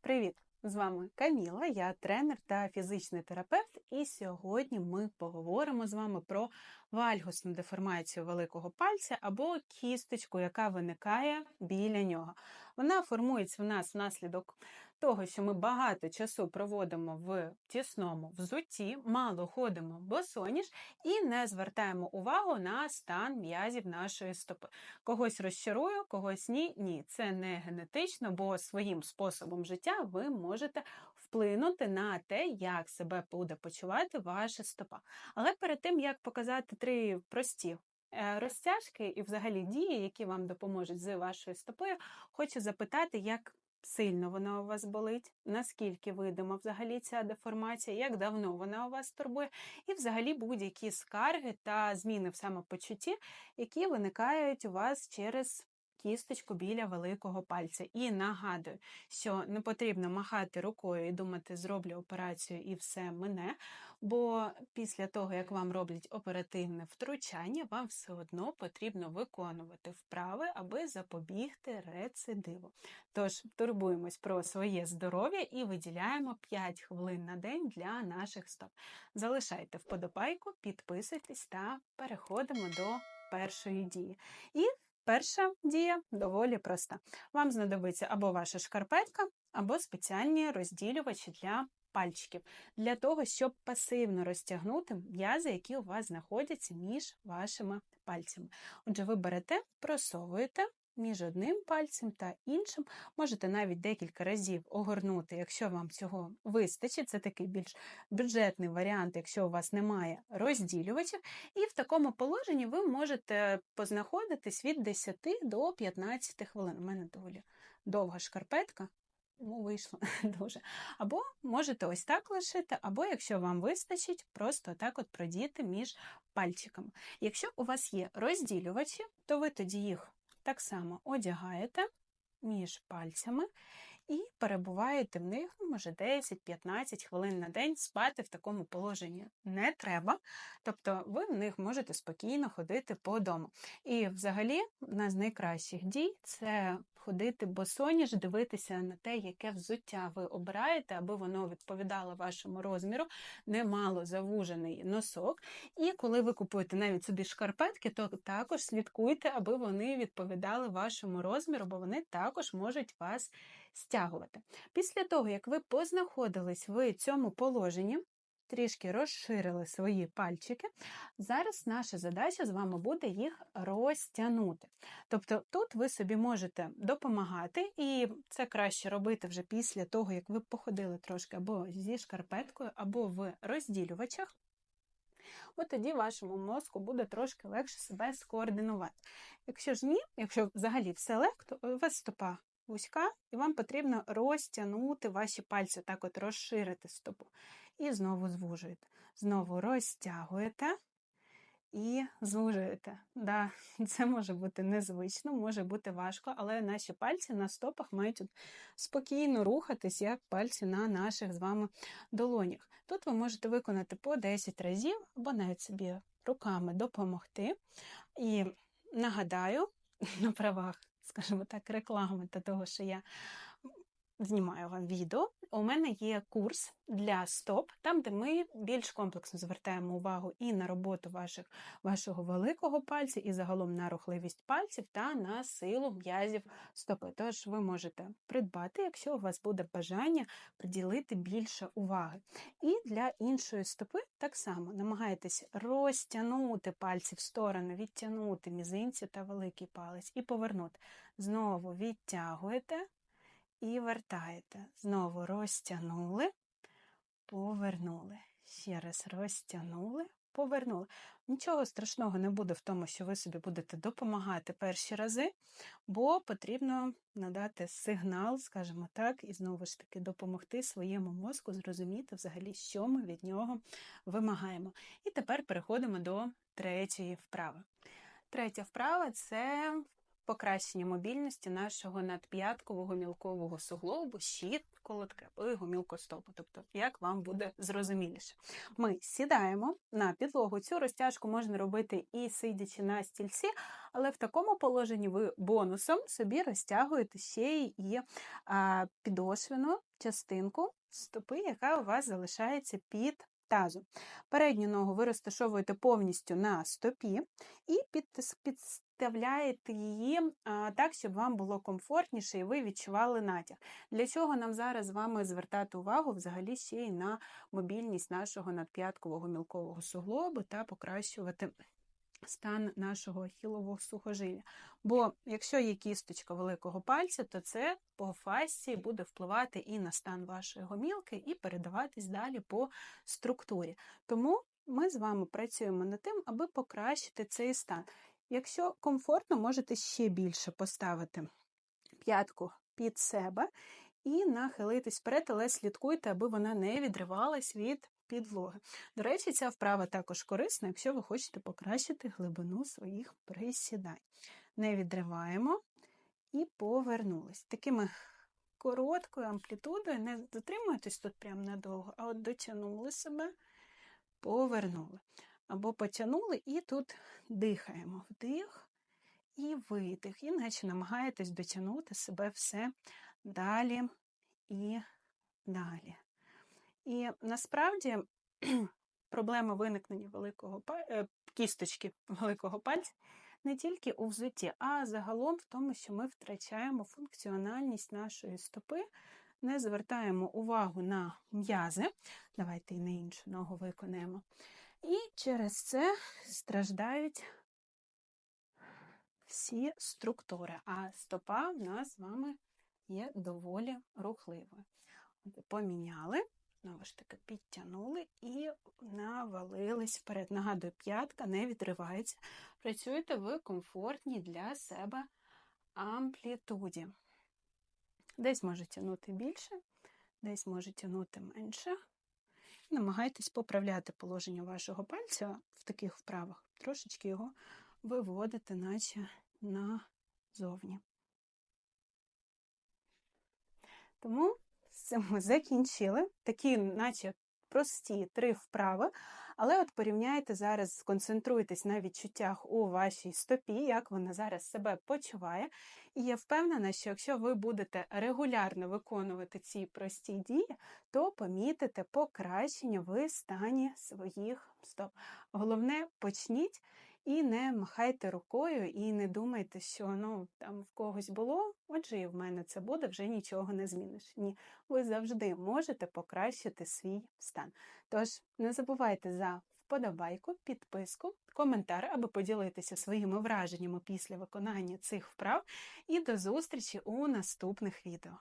Привіт! З вами Каміла, я тренер та фізичний терапевт, і сьогодні ми поговоримо з вами про вальгусну деформацію великого пальця або кісточку, яка виникає біля нього. Вона формується в нас внаслідок того, що ми багато часу проводимо в тісному взутті, мало ходимо босоніж і не звертаємо увагу на стан м'язів нашої стопи. Когось розчарую, когось ні. Ні, це не генетично, бо своїм способом життя ви можете вплинути на те, як себе буде почувати ваша стопа. Але перед тим як показати три прості. Е, розтяжки і, взагалі, дії, які вам допоможуть з вашою стопою, хочу запитати, як сильно вона у вас болить, наскільки видима взагалі ця деформація, як давно вона у вас турбує, і взагалі будь-які скарги та зміни в самопочутті, які виникають у вас через кісточку біля великого пальця. І нагадую, що не потрібно махати рукою і думати, зроблю операцію і все мене. Бо після того, як вам роблять оперативне втручання, вам все одно потрібно виконувати вправи, аби запобігти рецидиву. Тож турбуємось про своє здоров'я і виділяємо 5 хвилин на день для наших стоп. Залишайте вподобайку, підписуйтесь та переходимо до першої дії. І Перша дія доволі проста. Вам знадобиться або ваша шкарпетка, або спеціальні розділювачі для пальчиків, для того, щоб пасивно розтягнути м'язи, які у вас знаходяться між вашими пальцями. Отже, ви берете, просовуєте між одним пальцем та іншим. Можете навіть декілька разів огорнути, якщо вам цього вистачить. Це такий більш бюджетний варіант, якщо у вас немає розділювачів. І в такому положенні ви можете познаходитись від 10 до 15 хвилин. У мене доволі довга шкарпетка. Ну, вийшло дуже. Або можете ось так лишити, або, якщо вам вистачить, просто так от продіти між пальчиками. Якщо у вас є розділювачі, то ви тоді їх так само одягаєте між пальцями і перебуваєте в них, ну, може, 10-15 хвилин на день спати в такому положенні не треба. Тобто ви в них можете спокійно ходити по дому. І взагалі, одна з найкращих дій це ходити босоніж, дивитися на те, яке взуття ви обираєте, аби воно відповідало вашому розміру, не мало завужений носок. І коли ви купуєте навіть собі шкарпетки, то також слідкуйте, аби вони відповідали вашому розміру, бо вони також можуть вас стягувати. Після того, як ви познаходились в цьому положенні, трішки розширили свої пальчики. Зараз наша задача з вами буде їх розтягнути. Тобто тут ви собі можете допомагати, і це краще робити вже після того, як ви походили трошки або зі шкарпеткою, або в розділювачах. От тоді вашому мозку буде трошки легше себе скоординувати. Якщо ж ні, якщо взагалі все легко, у вас стопа вузька, і вам потрібно розтягнути ваші пальці, так от розширити стопу. І знову звужуєте. Знову розтягуєте і звужуєте. Да, Це може бути незвично, може бути важко, але наші пальці на стопах мають спокійно рухатись, як пальці на наших з вами долонях. Тут ви можете виконати по 10 разів, або навіть собі руками допомогти. І нагадаю, на правах скажімо так, реклами та того, що я знімаю вам відео. У мене є курс для стоп, там, де ми більш комплексно звертаємо увагу і на роботу ваших, вашого великого пальця, і загалом на рухливість пальців та на силу м'язів стопи. Тож ви можете придбати, якщо у вас буде бажання приділити більше уваги. І для іншої стопи так само намагайтесь розтягнути пальці в сторону, відтягнути мізинці та великий палець і повернути. Знову відтягуєте і вертаєте. Знову розтягнули, повернули. Ще раз розтягнули, повернули. Нічого страшного не буде в тому, що ви собі будете допомагати перші рази, бо потрібно надати сигнал, скажімо так, і знову ж таки допомогти своєму мозку зрозуміти взагалі, що ми від нього вимагаємо. І тепер переходимо до третьої вправи. Третя вправа це покращення мобільності нашого надп'яткового мілкового суглобу, щітколотки або гомілкостопу. Тобто, як вам буде зрозуміліше. Ми сідаємо на підлогу. Цю розтяжку можна робити і сидячи на стільці, але в такому положенні ви бонусом собі розтягуєте ще і підошвену частинку стопи, яка у вас залишається під тазу. Передню ногу ви розташовуєте повністю на стопі і підставляєте її так, щоб вам було комфортніше і ви відчували натяг. Для чого нам зараз з вами звертати увагу взагалі ще й на мобільність нашого надп'яткового мілкового суглобу та покращувати стан нашого ахілового сухожилля. Бо якщо є кісточка великого пальця, то це по фасції буде впливати і на стан вашої гомілки, і передаватись далі по структурі. Тому ми з вами працюємо над тим, аби покращити цей стан. Якщо комфортно, можете ще більше поставити п'ятку під себе і нахилитись вперед, але слідкуйте, аби вона не відривалась від підлоги. До речі, ця вправа також корисна, якщо ви хочете покращити глибину своїх присідань. Не відриваємо і повернулись. Такими короткою амплітудою, не затримуйтесь тут прямо надовго, а от дотягнули себе, повернули. Або потягнули і тут дихаємо вдих і видих. Іначе намагаєтесь дотягнути себе все далі і далі. І насправді проблема виникнення великого е, кісточки великого пальця не тільки у взутті, а загалом в тому, що ми втрачаємо функціональність нашої стопи, не звертаємо увагу на м'язи. Давайте і на іншу ногу виконаємо. І через це страждають всі структури. А стопа в нас з вами є доволі рухливою. Поміняли. Знову ж таки, підтягнули і навалились вперед. Нагадую, п'ятка не відривається. Працюєте в комфортній для себе амплітуді. Десь може тягнути більше, десь може тягнути менше. Намагайтесь поправляти положення вашого пальця в таких вправах, трошечки його виводити, наче назовні. Тому цим ми закінчили. Такі, наче прості три вправи. Але от порівняйте зараз, сконцентруйтесь на відчуттях у вашій стопі, як вона зараз себе почуває. І я впевнена, що якщо ви будете регулярно виконувати ці прості дії, то помітите покращення в стані своїх стоп. Головне, почніть і не махайте рукою, і не думайте, що ну там в когось було, отже, і в мене це буде, вже нічого не зміниш. Ні, ви завжди можете покращити свій стан. Тож не забувайте за вподобайку, підписку, коментар, аби поділитися своїми враженнями після виконання цих вправ. І до зустрічі у наступних відео.